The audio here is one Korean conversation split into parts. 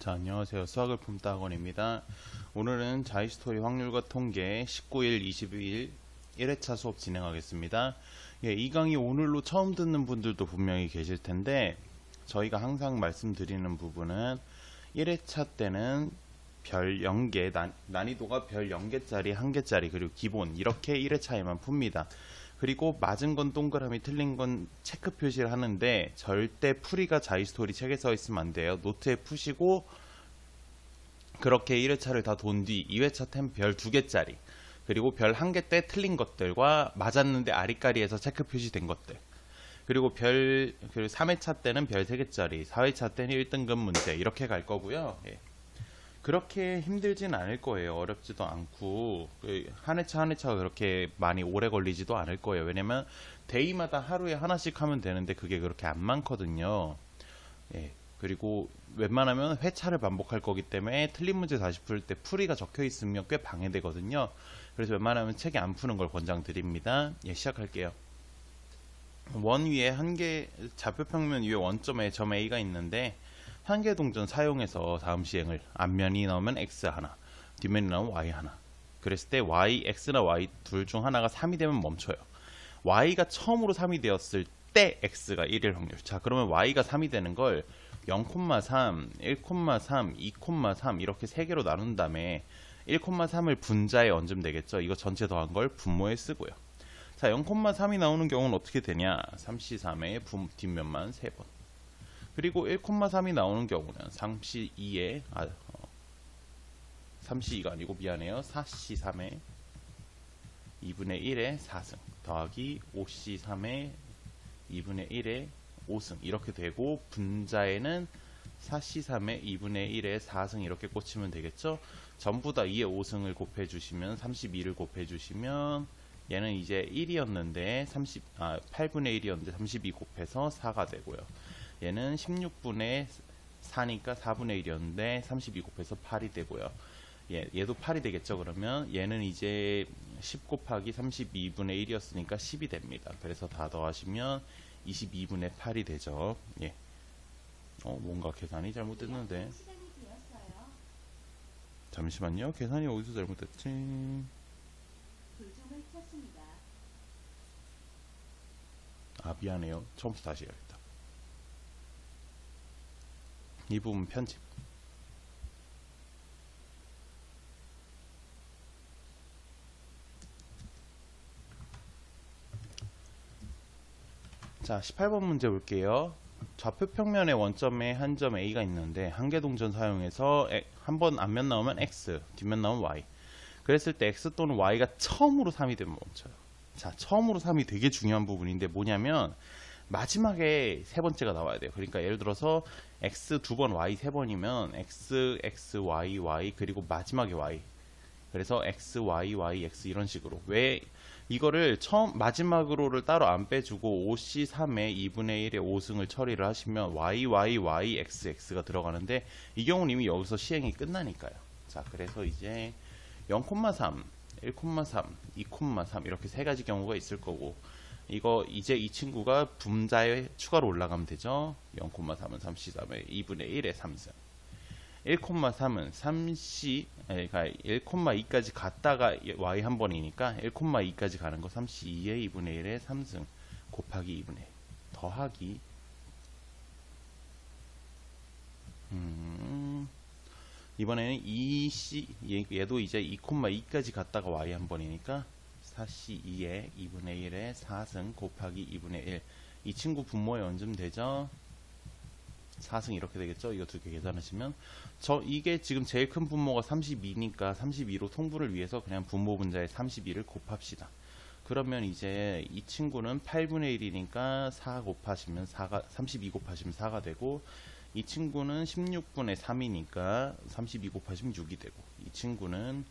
자, 안녕하세요. 수학을 품다 학원입니다. 오늘은 자이스토리 확률과 통계 19일, 22일 1회차 수업 진행하겠습니다. 예, 이 강의 오늘로 처음 듣는 분들도 분명히 계실 텐데 저희가 항상 말씀드리는 부분은 1회차 때는 별 0개, 난, 난이도가 별 0개짜리, 1개짜리, 그리고 기본 이렇게 1회차에만 풉니다. 그리고 맞은 건 동그라미, 틀린 건 체크 표시를 하는데 절대 풀이가 자이스토리 책에 써 있으면 안 돼요. 노트에 푸시고 그렇게 1회차를 다 돈 뒤 2회차 템 별 2개짜리 그리고 별 1개 때 틀린 것들과 맞았는데 아리까리에서 체크 표시된 것들 그리고 별 3회차 때는 별 3개짜리 4회차 때는 1등급 문제 이렇게 갈 거고요. 예. 그렇게 힘들진 않을 거예요. 어렵지도 않고 그한 회차 한 회차가 그렇게 많이 오래 걸리지도 않을 거예요. 왜냐면 데이마다 하루에 하나씩 하면 되는데 그게 그렇게 안 많거든요. 예. 그리고 웬만하면 회차를 반복할 거기 때문에 틀린 문제 다시 풀 때 풀이가 적혀 있으면 꽤 방해되거든요. 그래서 웬만하면 책에 안 푸는 걸 권장드립니다. 예, 시작할게요. 원 위에 한 개 좌표 평면 위에 원점에 점 A가 있는데 한개 동전 사용해서 다음 시행을 앞면이 나오면 X 하나, 뒷면이 나오면 Y 하나. 그랬을 때 Y, X나 Y 둘 중 하나가 3이 되면 멈춰요. Y가 처음으로 3이 되었을 때 X가 1일 확률. 자, 그러면 Y가 3이 되는 걸 0,3, 1,3, 2,3 이렇게 세 개로 나눈 다음에 1,3을 분자에 얹으면 되겠죠. 이거 전체 더한 걸 분모에 쓰고요. 자, 0,3이 나오는 경우는 어떻게 되냐? 3C3의 뒷면만 3번. 그리고 1,3이 나오는 경우는 3C2의 아, 어, 3C2가 아니고 미안해요. 4C3의 2분의 1의 4승 더하기 5C3의 2분의 1의 5승 이렇게 되고 분자에는 4C3의 2분의 1의 4승 이렇게 꽂히면 되겠죠. 전부 다 2의 5승을 곱해 주시면 32를 곱해 주시면 얘는 이제 1이었는데 30, 아, 8분의 1이었는데 32 곱해서 4가 되고요. 얘는 16분의 4니까 4분의 1이었는데 32 곱해서 8이 되고요. 얘, 얘도 8이 되겠죠. 그러면 얘는 이제 10 곱하기 32분의 1이었으니까 10이 됩니다. 그래서 다 더하시면 22분의 8이 되죠. 예. 어, 뭔가 계산이 잘못됐는데. 잠시만요. 계산이 어디서 잘못됐지? 아, 미안해요. 처음부터 다시 해야겠다. 이 부분 편집. 자, 18번 문제 볼게요. 좌표 평면의 원점에 한 점 A가 있는데 한개 동전 사용해서 한 번 앞면 나오면 X, 뒷면 나오면 Y. 그랬을 때 X 또는 Y가 처음으로 3이 되면 멈춰요. 자, 처음으로 3이 되게 중요한 부분인데 뭐냐면 마지막에 세 번째가 나와야 돼요. 그러니까 예를 들어서 x 두 번, y 세 번이면 x, x, y, y 그리고 마지막에 y. 그래서 x, y, y, x 이런 식으로. 왜 이거를 처음 마지막으로를 따로 안 빼주고 5c3의 2분의 1의 5승을 처리를 하시면 y, y, y, x, x가 들어가는데 이 경우는 이미 여기서 시행이 끝나니까요. 자, 그래서 이제 0,3, 1,3, 2,3 이렇게 세 가지 경우가 있을 거고 이거 이제 이 친구가 분자에 추가로 올라가면 되죠. 0,3은 3C3의 2분의 1의 3승. 1,3은 3C, 그러니까 1,2까지 갔다가 y 한 번이니까 1,2까지 가는 거 3C2의 2분의 1의 3승 곱하기 2분의 1 더하기 음, 이번에는 2C 얘- 얘도 이제 2,2까지 갔다가 y 한 번이니까 4C2의 2분의 1의 4승 곱하기 2분의 1. 이 친구 분모에 얹으면 되죠? 4승 이렇게 되겠죠? 이거 두 개 계산하시면. 저, 이게 지금 제일 큰 분모가 32니까 32로 통분을 위해서 그냥 분모 분자에 32를 곱합시다. 그러면 이제 이 친구는 8분의 1이니까 4 곱하시면 4가, 32 곱하시면 4가 되고, 이 친구는 16분의 3이니까 32 곱하시면 6이 되고, 이 친구는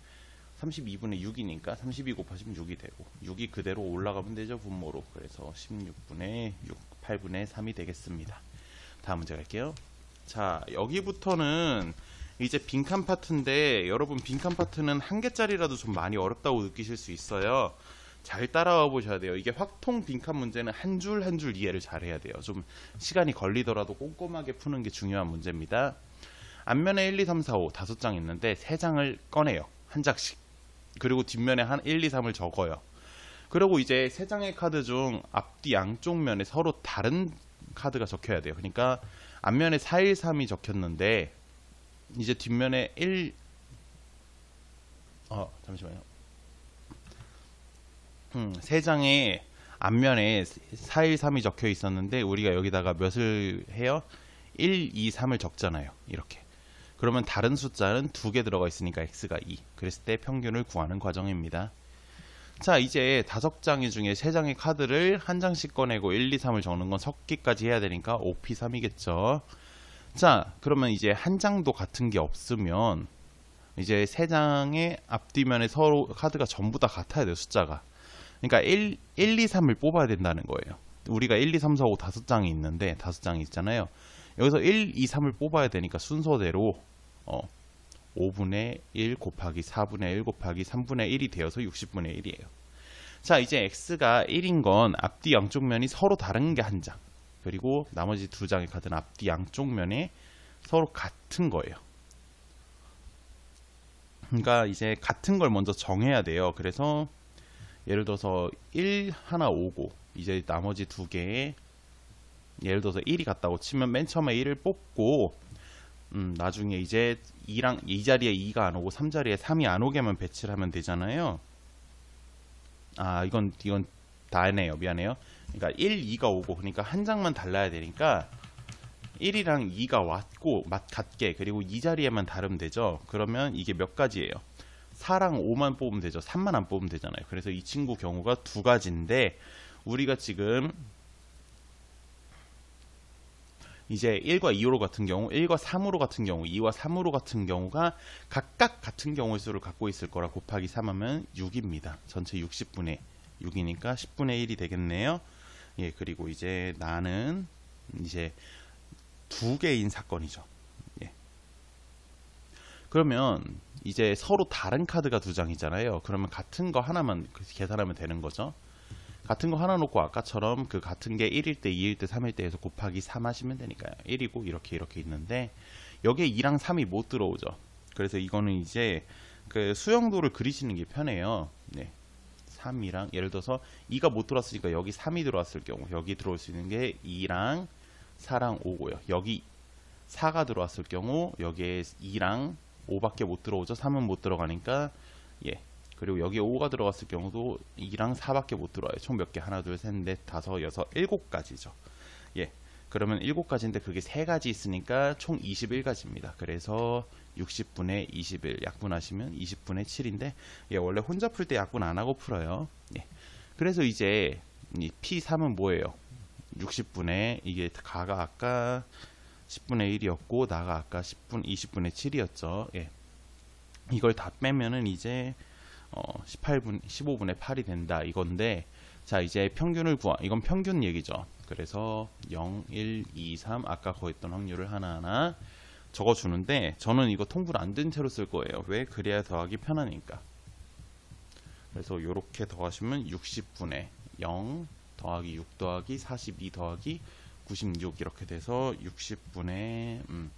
32분의 6이니까 32 곱하시면 6이 되고 6이 그대로 올라가면 되죠 분모로. 그래서 16분의 6 8분의 3이 되겠습니다. 다음 문제 갈게요. 자 여기부터는 이제 빈칸 파트인데 여러분 빈칸 파트는 한 개짜리라도 좀 많이 어렵다고 느끼실 수 있어요. 잘 따라와 보셔야 돼요. 이게 확통 빈칸 문제는 한 줄 한 줄 이해를 잘 해야 돼요. 좀 시간이 걸리더라도 꼼꼼하게 푸는 게 중요한 문제입니다. 앞면에 1, 2, 3, 4, 5 다섯 장 있는데 세 장을 꺼내요. 한 장씩. 그리고 뒷면에 한 1, 2, 3을 적어요. 그리고 이제 세 장의 카드 중 앞뒤 양쪽 면에 서로 다른 카드가 적혀야 돼요. 그러니까 앞면에 4, 1, 3이 적혔는데 이제 뒷면에 1 어, 잠시만요. 음, 세 장의 앞면에 4, 1, 3이 적혀 있었는데 우리가 여기다가 몇을 해요? 1, 2, 3을 적잖아요. 이렇게. 그러면 다른 숫자는 두 개 들어가 있으니까 x가 2. 그랬을 때 평균을 구하는 과정입니다. 자, 이제 다섯 장의 중에 세 장의 카드를 한 장씩 꺼내고 1, 2, 3을 적는 건 섞기까지 해야 되니까 5p3이겠죠. 자, 그러면 이제 한 장도 같은 게 없으면 이제 세 장의 앞뒤면에 서로 카드가 전부 다 같아야 돼요, 숫자가. 그러니까 1, 1, 2, 3을 뽑아야 된다는 거예요. 우리가 1, 2, 3, 4, 5 다섯 장이 있는데 다섯 장이 있잖아요. 여기서 1, 2, 3을 뽑아야 되니까 순서대로 어, 5분의 1 곱하기 4분의 1 곱하기 3분의 1이 되어서 60분의 1이에요. 자, 이제 x가 1인 건 앞뒤 양쪽 면이 서로 다른 게 한 장. 그리고 나머지 두 장의 카드는 앞뒤 양쪽 면에 서로 같은 거예요. 그러니까 이제 같은 걸 먼저 정해야 돼요. 그래서 예를 들어서 1 하나 오고 이제 나머지 두 개에 예를 들어서 1이 같다고 치면 맨 처음에 1을 뽑고 음, 나중에 이제 2랑 이 자리에 2가 안 오고 3 자리에 3이 안 오게만 배치를 하면 되잖아요. 아, 이건 이건 다네요. 미안해요. 그러니까 1, 2가 오고 그러니까 한 장만 달라야 되니까 1이랑 2가 왔고 맛 같게 그리고 이 자리에만 다르면 되죠. 그러면 이게 몇 가지예요? 4랑 5만 뽑으면 되죠. 3만 안 뽑으면 되잖아요. 그래서 이 친구 경우가 두 가지인데 우리가 지금 이제 1과 2호로 같은 경우, 1과 3호로 같은 경우, 2와 3호로 같은 경우가 각각 같은 경우의 수를 갖고 있을 거라 곱하기 3하면 6입니다. 전체 60분의 6이니까 10분의 1이 되겠네요. 예, 그리고 이제 나는 이제 두 개인 사건이죠. 예. 그러면 이제 서로 다른 카드가 두 장이잖아요. 그러면 같은 거 하나만 계산하면 되는 거죠. 같은 거 하나 놓고 아까처럼 그 같은 게 1일 때, 2일 때, 3일 때 해서 곱하기 3 하시면 되니까요. 1이고 이렇게 이렇게 있는데 여기에 2랑 3이 못 들어오죠. 그래서 이거는 이제 그 수영도를 그리시는 게 편해요. 네. 3이랑 예를 들어서 2가 못 들어왔으니까 여기 3이 들어왔을 경우 여기 들어올 수 있는 게 2랑 4랑 5고요. 여기 4가 들어왔을 경우 여기에 2랑 5밖에 못 들어오죠. 3은 못 들어가니까 예. 그리고 여기에 5가 들어갔을 경우도 2랑 4밖에 못 들어와요. 총 몇 개? 하나, 둘, 셋, 넷, 다섯, 여섯, 일곱 가지죠. 예. 그러면 일곱 가지인데 그게 세 가지 있으니까 총 21가지입니다. 그래서 60분의 21 약분하시면 20분의 7인데 예, 원래 혼자 풀 때 약분 안 하고 풀어요. 예. 그래서 이제 이 P3은 뭐예요? 60분의 이게 가가 아까 10분의 1이었고 나가 아까 10분 20분의 7이었죠. 예. 이걸 다 빼면은 이제 어, 18분 15분의 8이 된다 이건데 자 이제 평균을 구하 이건 평균 얘기죠. 그래서 0, 1, 2, 3 아까 거했던 확률을 하나하나 적어 주는데 저는 이거 통분 안된 채로 쓸 거예요. 왜? 그래야 더하기 편하니까. 그래서 이렇게 더하시면 60분의 0 더하기 6 더하기 42 더하기 96 이렇게 돼서 60분의 음,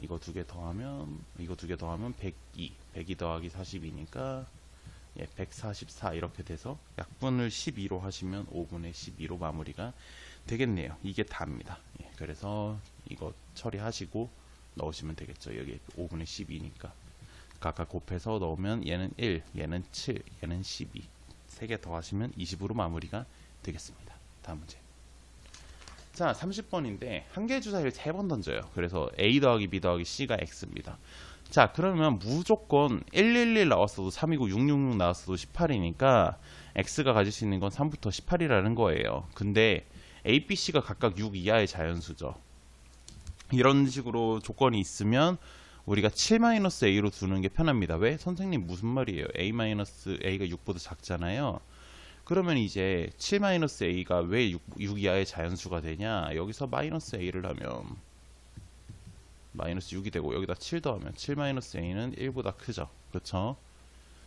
이거 두 개 더하면 이거 두 개 더하면 102 102 더하기 42니까 예, 144 이렇게 돼서 약분을 12로 하시면 5분의 12로 마무리가 되겠네요. 이게 답니다. 예, 그래서 이거 처리하시고 넣으시면 되겠죠. 여기 5분의 12니까 각각 곱해서 넣으면 얘는 1, 얘는 7, 얘는 12 세 개 더 하시면 20으로 마무리가 되겠습니다. 다음 문제. 자, 30번인데 한 개 주사위를 세번 던져요. 그래서 A 더하기 B 더하기 C가 X입니다. 자, 그러면 무조건 111 나왔어도 3이고 666 나왔어도 18이니까 X가 가질 수 있는 건 3부터 18이라는 거예요. 근데 A, B, C가 각각 6 이하의 자연수죠. 이런 식으로 조건이 있으면 우리가 7-A로 두는 게 편합니다. 왜? 선생님 무슨 말이에요? A-A가 6보다 작잖아요. 그러면 이제 7-A가 왜 6, 6 이하의 자연수가 되냐? 여기서 마이너스 A를 하면 마이너스 6이 되고 여기다 7 더하면 7 마이너스 A는 1보다 크죠. 그렇죠?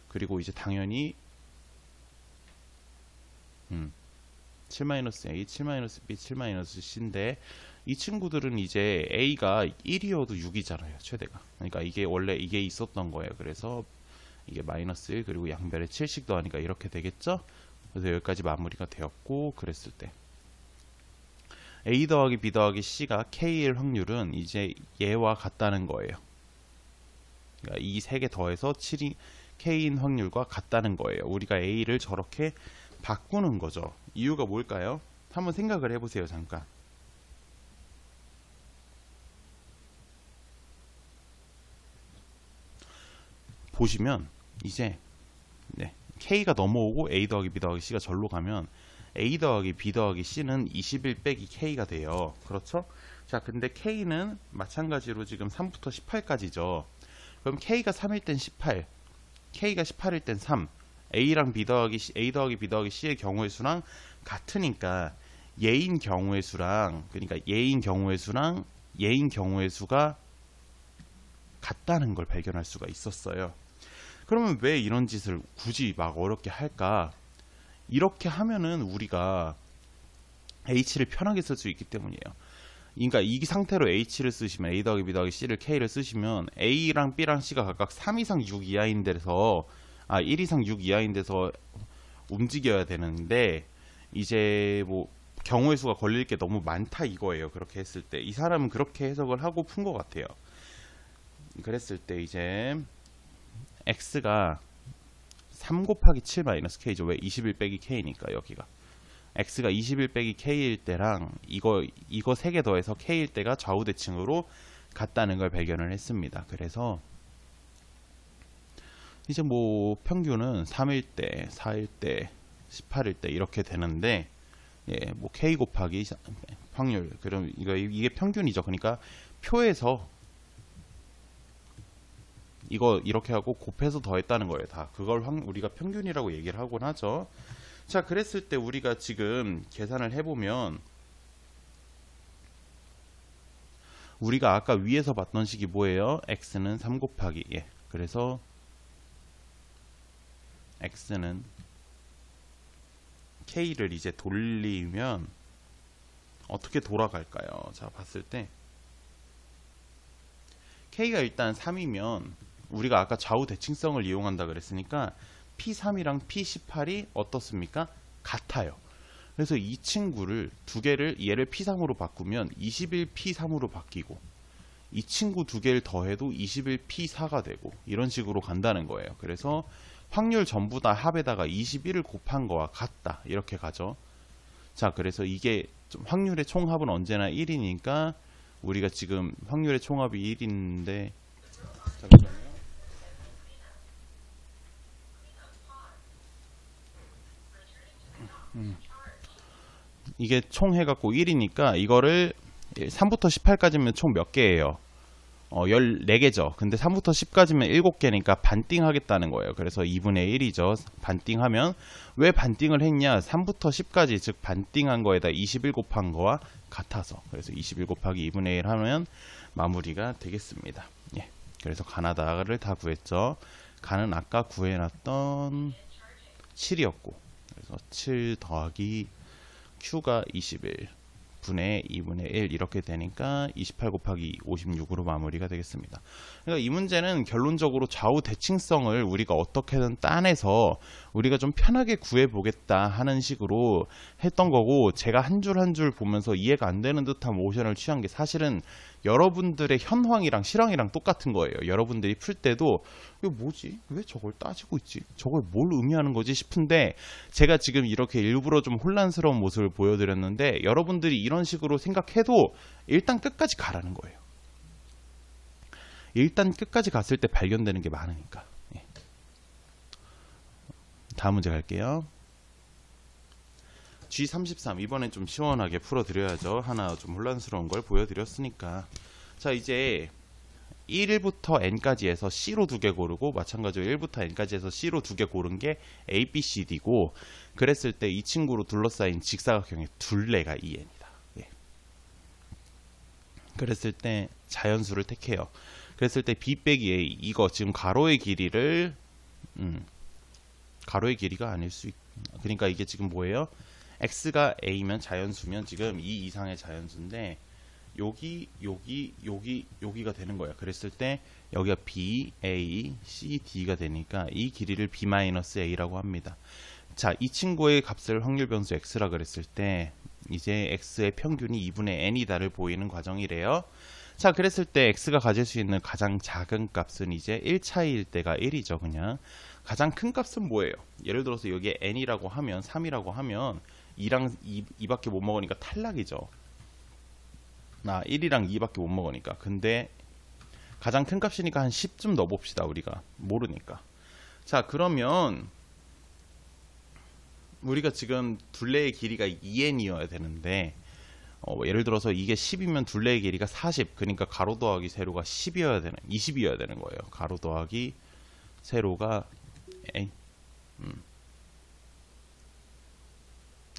그리고 이제 당연히 음, 7-A, 7-B, 7-C인데 이 친구들은 이제 A가 1이어도 6이잖아요. 최대가. 그러니까 이게 원래 이게 있었던 거예요. 그래서 이게 마이너스 1 그리고 양변에 7씩 더하니까 이렇게 되겠죠? 그래서 여기까지 마무리가 되었고 그랬을 때 A 더하기 B 더하기 C가 K일 확률은 이제 얘와 같다는 거예요. 그러니까 이 세 개 더해서 7이 K인 확률과 같다는 거예요. 우리가 A를 저렇게 바꾸는 거죠. 이유가 뭘까요? 한번 생각을 해보세요. 잠깐. 보시면 이제 네, K가 넘어오고 A 더하기 B 더하기 C가 절로 가면 A 더하기 B 더하기 C는 21 빼기 K가 돼요. 그렇죠? 자, 근데 K는 마찬가지로 지금 3부터 18까지죠. 그럼 K가 3일 땐 18, K가 18일 땐 3, A랑 B 더하기 C, A 더하기 B 더하기 C의 경우의 수랑 같으니까 얘인 경우의 수랑 그러니까 얘인 경우의 수랑 얘인 경우의 수가 같다는 걸 발견할 수가 있었어요. 그러면 왜 이런 짓을 굳이 막 어렵게 할까? 이렇게 하면은 우리가 H를 편하게 쓸 수 있기 때문이에요. 그러니까 이 상태로 H를 쓰시면 A 더하기 B 더하기 C를 K를 쓰시면 A랑 B랑 C가 각각 3 이상 6 이하인 데서 아 1 이상 6 이하인 데서 움직여야 되는데 이제 뭐 경우의 수가 걸릴 게 너무 많다 이거예요. 그렇게 했을 때 이 사람은 그렇게 해석을 하고 푼 것 같아요. 그랬을 때 이제 x가 3 곱하기 7 마이너스 k죠. 왜 21 빼기 k니까 여기가 x가 21 빼기 k일 때랑 이거 이거 세개 더해서 k일 때가 좌우 대칭으로 같다는 걸 발견을 했습니다. 그래서 이제 뭐 평균은 3일 때, 4일 때, 18일 때 이렇게 되는데 예, 뭐 k 곱하기 확률 그럼 이거 이게 평균이죠. 그러니까 표에서 이거 이렇게 하고 곱해서 더했다는 거예요. 다 그걸 확- 우리가 평균이라고 얘기를 하곤 하죠. 자, 그랬을 때 우리가 지금 계산을 해보면 우리가 아까 위에서 봤던 식이 뭐예요? x는 3 곱하기 예. 그래서 x는 k를 이제 돌리면 어떻게 돌아갈까요? 자, 봤을 때 k가 일단 3이면 우리가 아까 좌우 대칭성을 이용한다 그랬으니까 P3이랑 P18이 어떻습니까? 같아요. 그래서 이 친구를 두 개를 얘를 P3으로 바꾸면 21P3으로 바뀌고 이 친구 두 개를 더해도 21P4가 되고 이런 식으로 간다는 거예요. 그래서 확률 전부 다 합에다가 21을 곱한 거와 같다. 이렇게 가죠. 자, 그래서 이게 좀 확률의 총합은 언제나 1이니까 우리가 지금 확률의 총합이 1인데 잠시만요. 음. 이게 총 해갖고 1이니까 이거를 3부터 18까지면 총 몇 개예요? 어, 14개죠. 근데 3부터 10까지면 7개니까 반띵 하겠다는 거예요. 그래서 2분의 1이죠. 반띵 하면 왜 반띵을 했냐? 3부터 10까지 즉 반띵한 거에다 21 곱한 거와 같아서. 그래서 21 곱하기 2분의 1 하면 마무리가 되겠습니다. 예. 그래서 가나다를 다 구했죠. 가는 아까 구해놨던 7이었고 그래서 7 더하기 q가 21 분의 2분의 1 이렇게 되니까 28 곱하기 56으로 마무리가 되겠습니다. 그러니까 이 문제는 결론적으로 좌우 대칭성을 우리가 어떻게든 따내서 우리가 좀 편하게 구해 보겠다 하는 식으로 했던 거고 제가 한 줄 한 줄 보면서 이해가 안 되는 듯한 모션을 취한 게 사실은 여러분들의 현황이랑 실황이랑 똑같은 거예요. 여러분들이 풀 때도 이거 뭐지? 왜 저걸 따지고 있지? 저걸 뭘 의미하는 거지 싶은데 제가 지금 이렇게 일부러 좀 혼란스러운 모습을 보여드렸는데 여러분들이 이런 식으로 생각해도 일단 끝까지 가라는 거예요. 일단 끝까지 갔을 때 발견되는 게 많으니까. 예. 다음 문제 갈게요. G33 이번엔 좀 시원하게 풀어드려야죠. 하나 좀 혼란스러운 걸 보여드렸으니까. 자 이제 1부터 n까지 해서 C로 두 개 고르고 마찬가지로 1부터 n까지 해서 C로 두 개 고른 게 A, B, C, D고 그랬을 때 이 친구로 둘러싸인 직사각형의 둘레가 2n이다. 예. 그랬을 때 자연수를 택해요. 그랬을 때 B 빼기 A 이거 지금 가로의 길이를 음, 가로의 길이가 아닐 수 있, 그러니까 이게 지금 뭐예요? X가 a면 자연수면 지금 이 이상의 자연수인데 여기 여기 여기 여기가 되는 거야. 그랬을 때 여기가 b, a, c, d가 되니까 이 길이를 b-a라고 합니다. 자, 이 친구의 값을 확률 변수 x라 그랬을 때 이제 x의 평균이 2분의 n이다를 보이는 과정이래요. 자, 그랬을 때 x가 가질 수 있는 가장 작은 값은 이제 1차이일 때가 1이죠, 그냥. 가장 큰 값은 뭐예요? 예를 들어서 여기에 n이라고 하면 3이라고 하면 2랑 2, 2밖에 못 먹으니까 탈락이죠. 나 1이랑 2밖에 못 먹으니까. 근데 가장 큰 값이니까 한 10쯤 넣어 봅시다, 우리가. 모르니까. 자, 그러면 우리가 지금 둘레의 길이가 2n이어야 되는데 어, 예를 들어서 이게 10이면 둘레의 길이가 40 그러니까 가로 더하기 세로가 10이어야 되는 20이어야 되는 거예요 가로 더하기 세로가 n 음.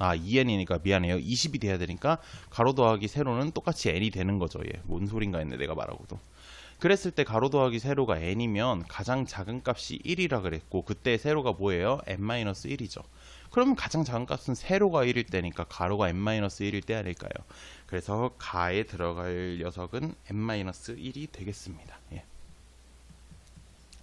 아 2n이니까 미안해요 20이 돼야 되니까 가로 더하기 세로는 똑같이 n이 되는 거죠 얘뭔 소린가 했네 내가 말하고도 그랬을 때 가로 더하기 세로가 n이면 가장 작은 값이 1이라 그랬고 그때 세로가 뭐예요? n-1이죠 그러면 가장 작은 값은 세로가 1일 때니까 가로가 n-1일 때 아닐까요? 그래서 가에 들어갈 녀석은 n-1이 되겠습니다. 예.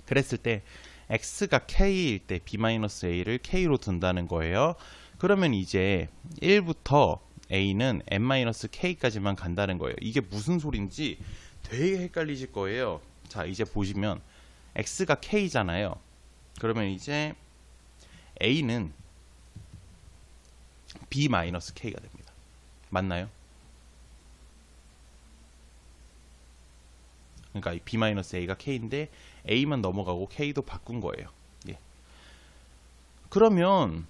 그랬을 때 x가 k일 때 b-a를 k로 둔다는 거예요. 그러면 이제 1부터 a는 n-k까지만 간다는 거예요. 이게 무슨 소린지 되게 헷갈리실 거예요. 자, 이제 보시면 x가 k잖아요. 그러면 이제 a는 b-k가 됩니다. 맞나요? 그러니까 이 b-a가 k인데 a만 넘어가고 k도 바꾼 거예요. 예. 그러면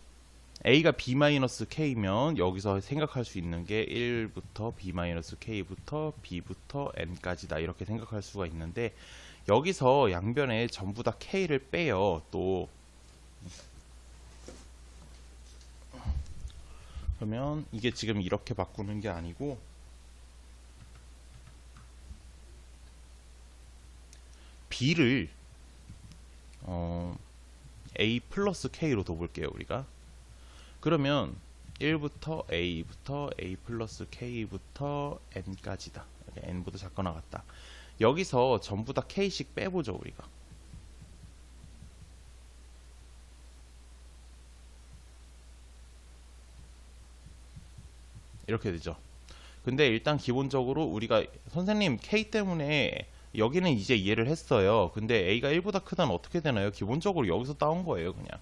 a가 b-k면 여기서 생각할 수 있는 게 1부터 b-k부터 b부터 n까지다 이렇게 생각할 수가 있는데 여기서 양변에 전부 다 k를 빼요. 또 그러면 이게 지금 이렇게 바꾸는 게 아니고 b를 어, a 플러스 k로 둬볼게요 우리가 그러면 1부터 a부터 a 플러스 k부터 n까지다 n보다 작거 나갔다 여기서 전부 다 k씩 빼보죠 우리가 이렇게 되죠. 근데 일단 기본적으로 우리가 선생님 K 때문에 여기는 이제 이해를 했어요. 근데 A가 1보다 크다는 어떻게 되나요? 기본적으로 여기서 따온 거예요, 그냥.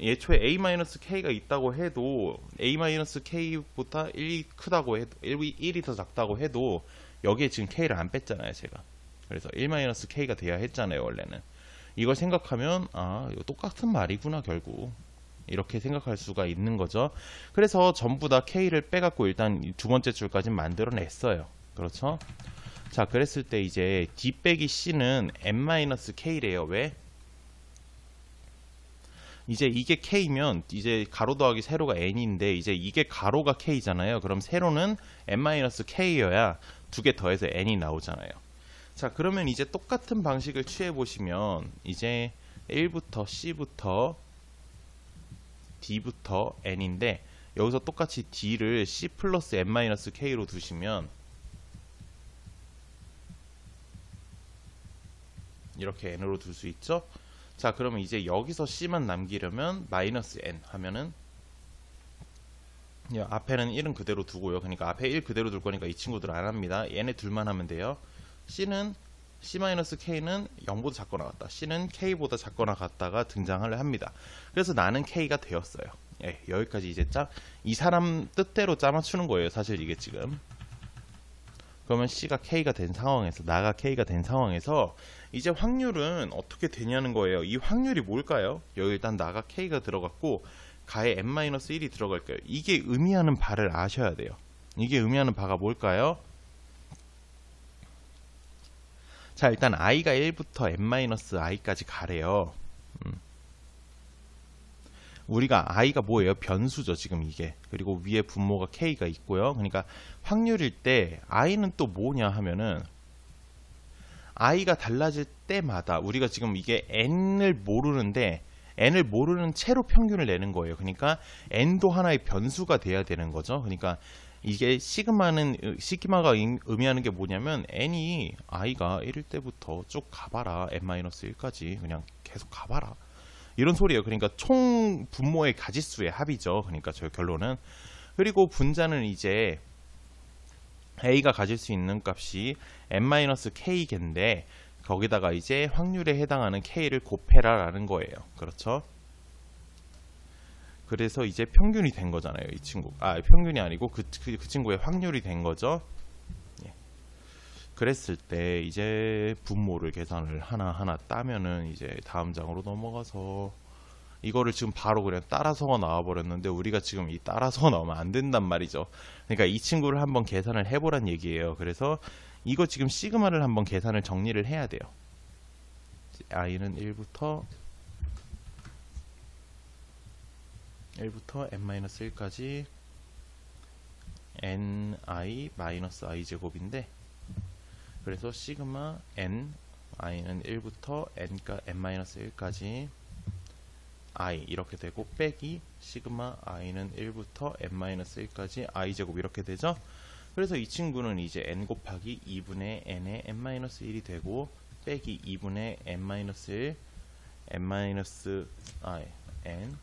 예초에 A-K가 있다고 해도 A-K보다 1이 크다고 해도 1이, 1이 더 작다고 해도 여기에 지금 K를 안 뺐잖아요, 제가. 그래서 1-K가 돼야 했잖아요, 원래는. 이걸 생각하면 아, 똑같은 말이구나, 결국. 이렇게 생각할 수가 있는 거죠. 그래서 전부 다 K를 빼갖고 일단 두 번째 줄까지 만들어냈어요. 그렇죠? 자, 그랬을 때 이제 D 빼기 C는 n-K래요. 왜? 이제 이게 K면 이제 가로 더하기 세로가 N인데 이제 이게 가로가 K잖아요. 그럼 세로는 n-K여야 두 개 더해서 N이 나오잖아요. 자, 그러면 이제 똑같은 방식을 취해 보시면 이제 1부터 C부터 d부터 n인데 여기서 똑같이 d를 c 플러스 n-k로 두시면 이렇게 n으로 둘 수 있죠. 자 그러면 이제 여기서 c만 남기려면 마이너스 n 하면은 앞에는 1은 그대로 두고요. 그러니까 앞에 1 그대로 둘 거니까 이 친구들 안 합니다. 얘네 둘만 하면 돼요. c는 C-K는 0보다 작거나 같다. C는 K보다 작거나 같다가 등장을 합니다. 그래서 나는 K가 되었어요. 예, 여기까지 이제 짜, 이 사람 뜻대로 짜맞추는 거예요. 사실 이게 지금. 그러면 C가 K가 된 상황에서, 나가 K가 된 상황에서, 이제 확률은 어떻게 되냐는 거예요. 이 확률이 뭘까요? 여기 일단 나가 K가 들어갔고, 가에 n-1이 들어갈 거예요. 이게 의미하는 바를 아셔야 돼요. 이게 의미하는 바가 뭘까요? 자 일단 i가 1부터 n-i까지 가래요. 음. 우리가 i가 뭐예요? 변수죠 지금 이게. 그리고 위에 분모가 k가 있고요. 그러니까 확률일 때 i는 또 뭐냐 하면은 i가 달라질 때마다 우리가 지금 이게 n을 모르는데 n을 모르는 채로 평균을 내는 거예요. 그러니까 n도 하나의 변수가 돼야 되는 거죠. 그러니까 이게 시그마는 시그마가 의- 의미하는 게 뭐냐면 n이 i가 1일 때부터 쭉 가봐라 n-1까지 그냥 계속 가봐라 이런 소리예요. 그러니까 총 분모의 가지수의 합이죠. 그러니까 저 결론은 그리고 분자는 이제 a가 가질 수 있는 값이 n-k인데 거기다가 이제 확률에 해당하는 k를 곱해라라는 거예요. 그렇죠? 그래서 이제 평균이 된 거잖아요, 이 친구. 아, 평균이 아니고 그, 그, 그 친구의 확률이 된 거죠. 예. 그랬을 때 이제 분모를 계산을 하나하나 따면은 이제 다음 장으로 넘어가서 이거를 지금 바로 그냥 따라서가 나와 버렸는데 우리가 지금 이 따라서가 나오면 안 된단 말이죠. 그러니까 이 친구를 한번 계산을 해보란 얘기예요. 그래서 이거 지금 시그마를 한번 계산을 정리를 해야 돼요. i는 1부터 1부터 n-1까지 ni 마이너스 i 제곱인데 그래서 시그마 n i는 1부터 n가 n-1까지 i 이렇게 되고 빼기 시그마 i는 1부터 n-1까지 i 제곱 이렇게 되죠. 그래서 이 친구는 이제 n 곱하기 2분의 n의 n-1이 되고 빼기 2분의 n-1 n- 아, n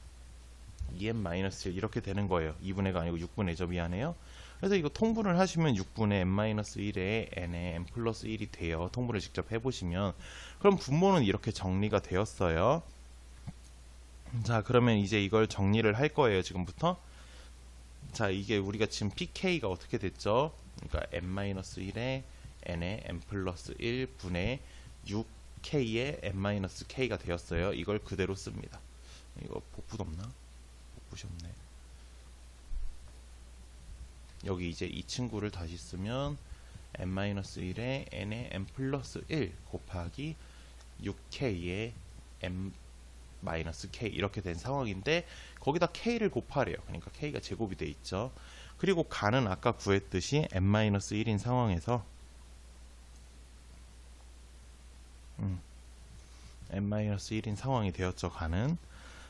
2n-1 이렇게 되는 거예요. 2분의가 아니고 6분의죠. 미안해요. 그래서 이거 통분을 하시면 6분의 n-1에 n의 n 플러스 1이 돼요. 통분을 직접 해보시면 그럼 분모는 이렇게 정리가 되었어요. 자 그러면 이제 이걸 정리를 할 거예요. 지금부터 자 이게 우리가 지금 pk가 어떻게 됐죠? 그러니까 n-1에 n의 n 플러스 1분의 6k의 n-k가 되었어요. 이걸 그대로 씁니다. 이거 복붙 없나? 복붙이 없네. 여기 이제 이 친구를 다시 쓰면 n-1에 n의 n 플러스 1 곱하기 6k의 n 마이너스 k 이렇게 된 상황인데 거기다 k를 곱하래요. 그러니까 k가 제곱이 돼 있죠. 그리고 간은 아까 구했듯이 n-1인 상황에서 음, n-1인 상황이 되었죠. 간은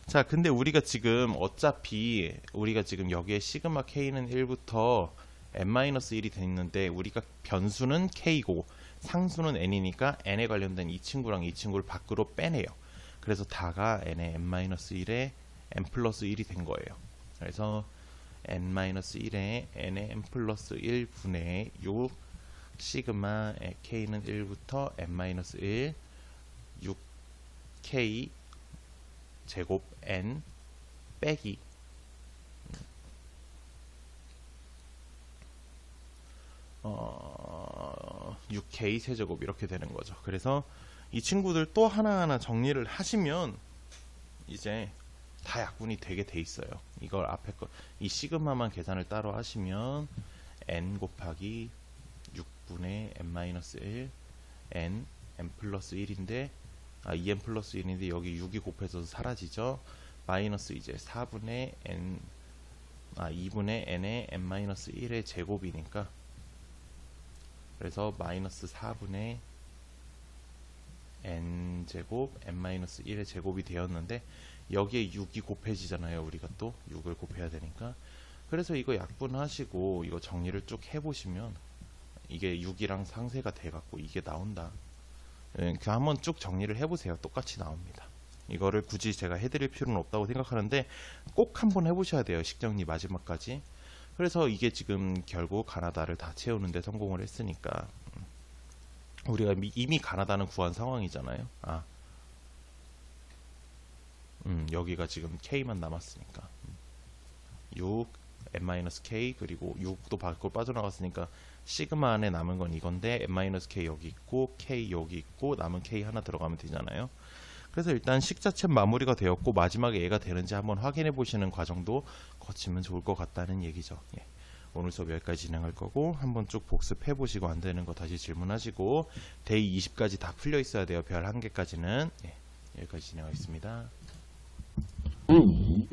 자, 근데 우리가 지금 어차피 우리가 지금 여기에 시그마 k는 1부터 n-1이 돼 있는데 우리가 변수는 k고 상수는 n이니까 n에 관련된 이 친구랑 이 친구를 밖으로 빼내요. 그래서 다가 n의 n-1에 n 플러스 1이 된 거예요. 그래서 n-1에 n의 n 플러스 1분의 요 시그마 k는 1부터 n-1 6k 제곱 n 빼기 어, 6k 세제곱 이렇게 되는 거죠. 그래서 이 친구들 또 하나하나 정리를 하시면 이제 다 약분이 되게 돼 있어요. 이걸 앞에 거, 이 시그마만 계산을 따로 하시면 n 곱하기 6분의 n-1 n n 플러스 1인데 아 2n 플러스 1인데 여기 6이 곱해져서 사라지죠. 마이너스 이제 4분의 n 아 2분의 n의 n-1의 제곱이니까 그래서 마이너스 4분의 n 제곱 n-1의 제곱이 되었는데 여기에 6이 곱해지잖아요. 우리가 또 6을 곱해야 되니까 그래서 이거 약분하시고 이거 정리를 쭉 해보시면 이게 6이랑 상세가 돼갖고 이게 나온다. 예, 그 한번 쭉 정리를 해보세요. 똑같이 나옵니다. 이거를 굳이 제가 해드릴 필요는 없다고 생각하는데 꼭 한번 해보셔야 돼요. 식정리 마지막까지. 그래서 이게 지금 결국 가나다를 다 채우는데 성공을 했으니까 음, 우리가 미- 이미 가나다는 구한 상황이잖아요. 아, 음, 여기가 지금 K만 남았으니까 음. 6 n-k 그리고 6도 밖으로 빠져나갔으니까 시그마 안에 남은 건 이건데 n-k 여기 있고 k 여기 있고 남은 k 하나 들어가면 되잖아요. 그래서 일단 식 자체 마무리가 되었고 마지막에 얘가 되는지 한번 확인해 보시는 과정도 거치면 좋을 것 같다는 얘기죠. 예. 오늘 수업 여기까지 진행할 거고 한번 쭉 복습해 보시고 안 되는 거 다시 질문하시고 데이 20까지 다 풀려 있어야 돼요. 별 한 개까지는 예. 여기까지 진행하겠습니다. 음.